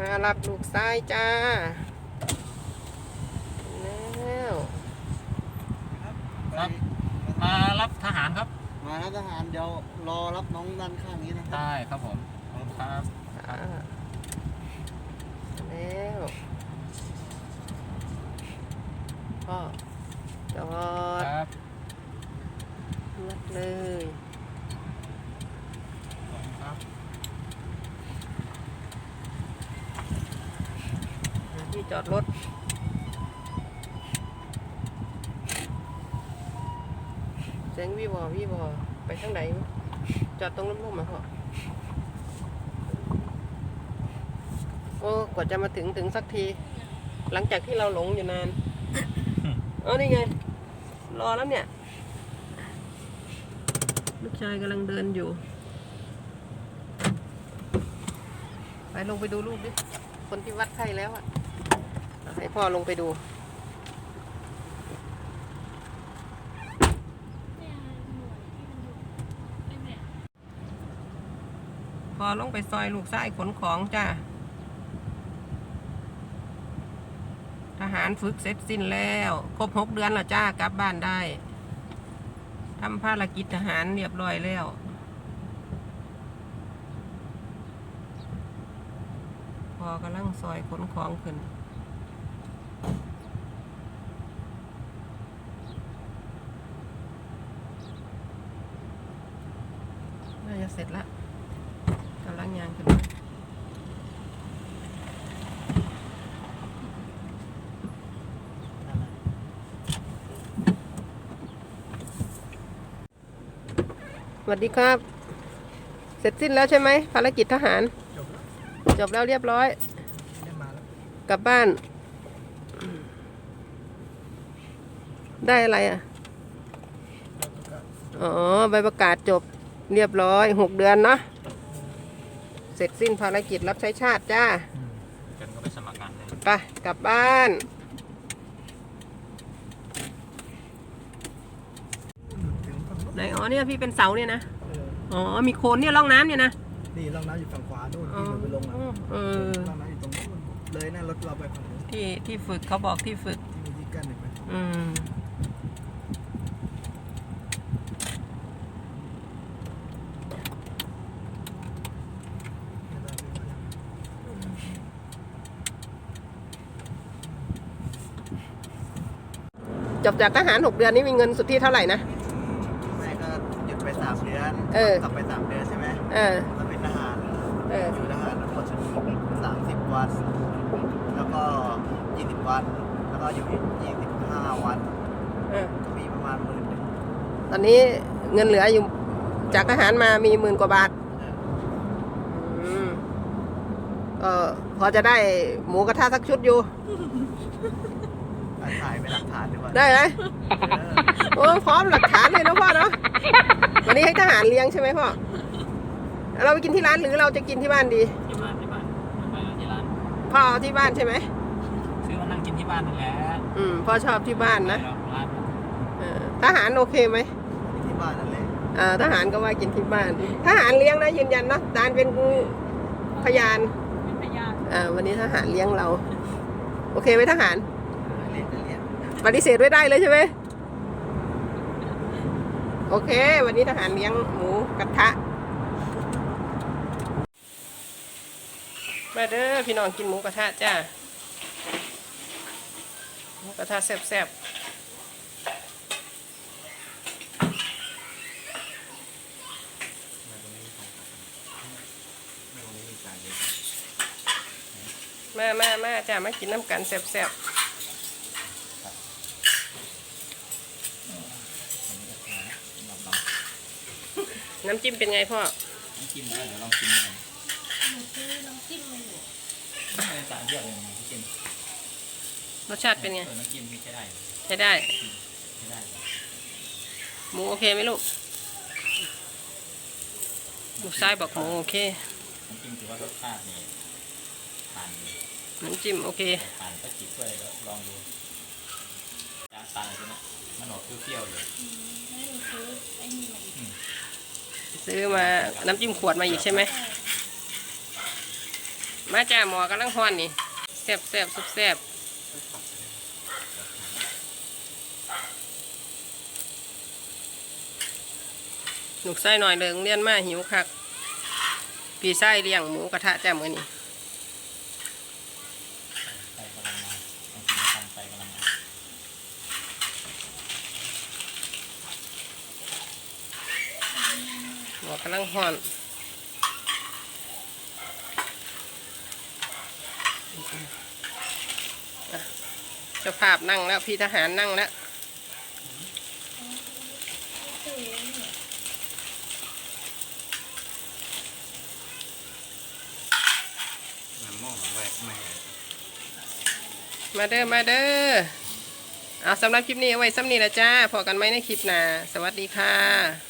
มารับลูกซ้ายจ้าแล้วครับ มารับทหารครับ มารับทหารเดี๋ยวรอรับน้องด้านข้างนี้นะครับ ได้ครับผมครับอ่าแล้วพ่อจอดครับ มัดเลย ครับ หา ที่จอดรถเสียงวีวอวีวอไปทางไหนจอดตรงร่มๆมาพ่อโอ้กว่าจะมาถึงถึงสักที หลังจากที่เราหลงอยู่นานเออนี่ไง รอแล้วเนี่ย ลูกชายกำลังเดินอยู่ ไปลงไปดูลูกดิ คนที่วัดไข้แล้วอะเอา ให้พ่อลงไปดู พอลงไปซอยลูกชายขนของจ้าทหารฝึกเสร็จสิ้นแล้ว ครบหกเดือนแล้วจ้ากลับบ้านได้ทำภารกิจทหารเรียบร้อยแล้วพอกำลังซอยขนของขึ้น น่าจะ เสร็จละกำลังยางขึ้นมาสวัสดีครับ เสร็จสิ้นแล้วใช่ไหมภารกิจทหาร จบแล้วเรียบร้อย ได้มาแล้วกลับบ้าน ได้อะไรอะอ๋อ ใบประกาศจบ เรียบร้อยหกเดือนเนาะเสร็จสิ้นภารกิจรับใช้ชาติจ้าเกินก็ไปสมัครงานเลยไปกลับบ้าน ถึงฝั่งนู้นไหนอ๋อเนี่ยพี่เป็นเสาเนี่ยนะ เอออ๋อ มีโคนเนี่ยร่องน้ำเนี่ยนะ นี่ร่องน้ำอยู่ฝั่งขวานู่นอ๋อที่หนูไปลงอะเออ ร่องน้ำอยู่ตรงนู้นเลยนั่นรถเราไปฝั่งนู้นที่ที่ฝึกเขาบอกที่ฝึกที่มีที่กั้นเห็นไหมอืมไม่ต้องไปฝั่งนู้น จบจากทหารหกเดือนนี่มีเงินสุทธิเท่าไหร่นะ แม่ก็หยุดไปสามเดือนเออ กลับไปสามเดือนใช่ไหมเออ แล้วเป็นทหารเออ อยู่ทหารทั้งหมดสามสิบวัน แล้วก็ยี่สิบวัน แล้วก็อยู่อีกยี่สิบห้าวัน เออ ก็มีประมาณหมื่นหนึ่งตอนนี้เงินเหลืออยู่จากทหารมามีหมื่นกว่าบาท เอออืมเออพอจะได้หมูกระทะสักชุดอยู่อะ ถ่ายเป็นหลักฐานดีกว่าได้ไหมเออโอ้พร้อมหลักฐานเลยนะพ่อเนาะวันนี้ให้ทหารเลี้ยงใช่ไหมพ่อเราไปกินที่ร้านหรือเราจะกินที่บ้านดีที่บ้านที่บ้านไปเอาที่ร้านพ่อเอาที่บ้านใช่ไหมซื้อมานั่งกินที่บ้านนั่นแหละอืมพ่อชอบที่บ้านนะไปเอาร้านเออทหารโอเคไหมที่บ้านนั่นแหละเออทหารก็ว่ากินที่บ้านทหารเลี้ยงนะยืนยันนะตาลเป็นพยานเป็นพยานเออวันนี้ทหารเลี้ยงเรา โอเคไหมทหาร เรียนก็เรียนปฏิเสธไม่ได้เลยใช่ไหมโอเค วันนี้ทหารเลี้ยงหมูกระทะ มาเด้อพี่น้องกินหมูกระทะจ้าหมูกระทะแซ่บๆมามามาจ้ามากินน้ำกันแซ่บๆ น้ำจิ้มเป็นไงพ่อ น้ำจิ้มได้เดี๋ยวลองชิมดูกันหนูซื้อน้ำจิ้มมาอยู่ไม่ได้สารเยอะเลยน้ำจิ้มรสชาติเป็นไง ออน้ำจิ้มนี่ใช้ได้ใช้ได้ ใช้ได้หมูโอเคไหมลูก ลูกชายบอกหมูโอเค น้ำจิ้มถือว่ารสชาตินี่ผ่านน้ำจิ้มโอเค ผ่านก็จิบด้วยแล้วลองดูจานตังใช่ไหมมันออกเปรี้ยวๆเลยให้หนูซื้อไอ้นี่มาอีกอืม ซื้อมาน้ำจิ้มขวดมาอีกใช่ไหมมาจ้าหมอกำลังห้อนนี่แซ่บแซ่บสุบแซ่บหนุกไส้หน่อยเลยเรียนมาหิวคัก พี่ไส้เลี้ยงหมูกระทะจ้ามือนี่ ไฟกำลังมาต้องกินทำไฟกำลังมา หมอกำลังฮ้อนอะเจ้าภาพนั่งแล้ว พี่ทหารนั่งแล้วมาเด้อ มาเด้อ เอาสำหรับคลิปนี้เอาไว้ซ้ำนี้ละจ้า พอกันไหมในคลิปหน้า สวัสดีค่ะ